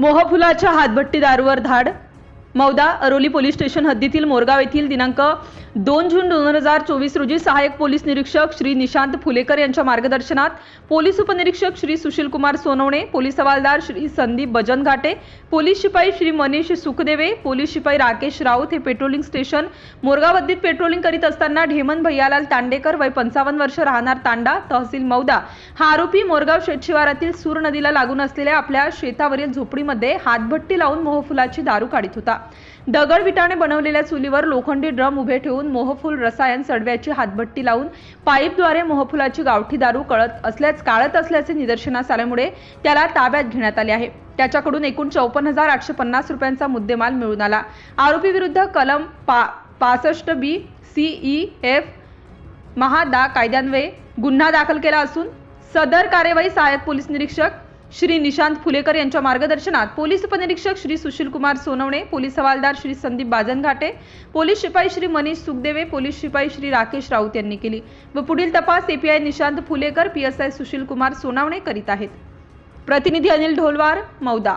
मोहफुलाच्या हातभट्टीदारवर धाड. Mauda Aroli police station हद्दीतील मोरगाव येथील दिनांक दोन जून दोन हजार चोवीस रोजी सहाय्यक पोलीस निरीक्षक श्री निशांत फुलेकर यांच्या मार्गदर्शनात पोलीस उपनिरीक्षक श्री सुशील कुमार सोनवणे पोलीस हवालदार श्री संदीप बजन घाटे पोलीस शिपाई श्री मनीष सुखदेवे पोलीस शिपाई राकेश राऊत हे पेट्रोलिंग स्टेशन मोरगावद्दीत पेट्रोलिंग करीत असताना ढेमन भैयालाल तांडेकर वय पंचावन्न वर्ष राहणार तांडा तहसील मौदा. हा आरोपी मोरगाव शेतशिवारातील सूर नदीला लागून असलेल्या आपल्या शेतावरील झोपडीमध्ये हातभट्टी लावून मोहफुलाची दारू काढीत होता. दगड विटाने बनवलेल्या चुलीवर लोखंडी ड्रम उभे ठेवून मोहफुल रसायन सडव्याची हातभट्टी लावून पाईपद्वारे मोहफुलाची गावठी दारू कळत असल्यास काढत असल्याचे निदर्शनास आल्यामुळे त्याला ताब्यात घेण्यात आले आहे. त्याच्याकडून एकूण चौपन्न हजार आठशे पन्नास रुपयांचा मुद्देमाल मिळून आला. आरोपी विरुद्ध कलम पा पासष्ट बी सीई एफ महादा कायद्यान्वये गुन्हा दाखल केला असून सदर कार्यवाही सहाय्यक पोलीस निरीक्षक श्री निशांत फुलेकर यांच्या मार्गदर्शनात पोलीस उपनिरीक्षक श्री सुशील कुमार सोनवणे पोलीस हवालदार श्री संदीप बाजनघाटे पोलीस शिपाई श्री मनीष सुखदेवे पोलीस शिपाई श्री राकेश राऊत यांनी केली व पुढील तपास एपीआय निशांत फुलेकर पीएसआय सुशील कुमार सोनावणे करीत आहेत. प्रतिनिधी अनिल ढोलवार मौदा.